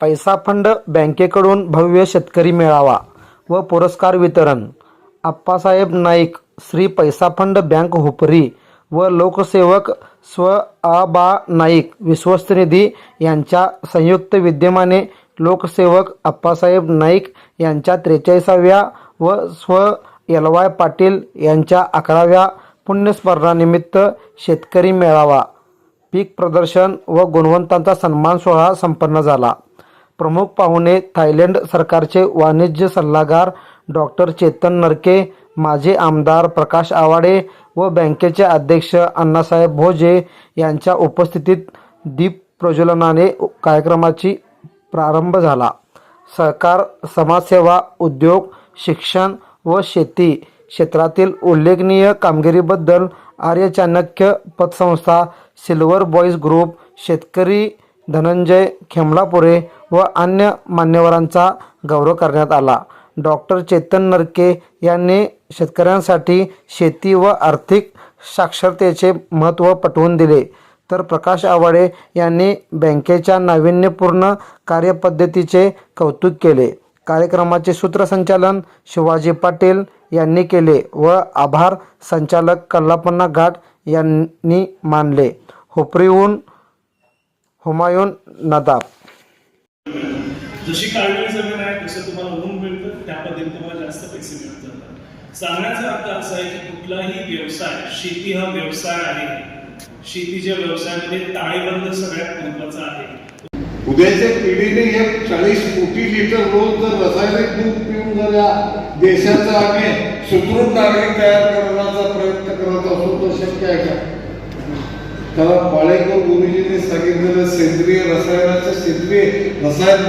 पैसा फंड बँकेकडून भव्य शेतकरी मेळावा व पुरस्कार वितरण. आप्पासाहेब नाईक श्री पैसा फंड बँक हुपरी व लोकसेवक स्व आबा नाईक विश्वस्त निधी यांच्या संयुक्त विद्यमाने लोकसेवक आप्पासाहेब नाईक यांच्या त्रेचाळीसाव्या व स्व एल वाय पाटील यांच्या अकराव्या पुण्यस्मरणानिमित्त शेतकरी मेळावा. पीक प्रदर्शन व गुणवंतांचा सन्मान सोहळा संपन्न झाला. प्रमुख पाहुणे थायलंड सरकारचे वाणिज्य सल्लागार डॉक्टर चेतन नरके माजी आमदार प्रकाश आवाडे व बँकेचे अध्यक्ष अण्णासाहेब भोजे यांच्या उपस्थितीत दीप प्रज्वलनाने कार्यक्रमाची प्रारंभ झाला. सहकार समाजसेवा उद्योग शिक्षण व शेती क्षेत्रातील उल्लेखनीय कामगिरीबद्दल आर्य चाणक्य पतसंस्था सिल्वर बॉईज ग्रुप शेतकरी धनंजय खेमलापुरे व अन्य मान्यवरांचा गौरव करण्यात आला. डॉक्टर चेतन नरके यांनी शेतकऱ्यांसाठी शेती व आर्थिक साक्षरतेचे महत्त्व पटवून दिले. तर प्रकाश आवाडे यांनी बँकेच्या नाविन्यपूर्ण कार्यपद्धतीचे कौतुक केले. कार्यक्रमाचे सूत्रसंचालन शिवाजी पाटील यांनी केले व आभार संचालक कल्लापन्ना घाट यांनी मानले. हुपरीहून हुमायून नदाब. जशी काढली जमीन आहे तसं तुम्हाला ऊन मिळतं त्या पद्धतीने तुम्हाला जास्त पैसे मिळत जातात सांगण्याचा अर्थ असा आहे की कुठलाही व्यवसाय शेती हा व्यवसाय आहे. शेतीच्या व्यवसायामध्ये ताळेबंद सगळ्यात महत्त्वाचा आहे. उद्याच्या पिढीने एक चाळीस कोटी लिटर रोज जर रासायनिक दूध पिऊन जर या देशाचा आम्ही सुदृढ नागरिक तयार करण्याचा प्रयत्न करत असू तर शक्य आहे का? कारण पाळेकर गुरुजींनी 説明なさい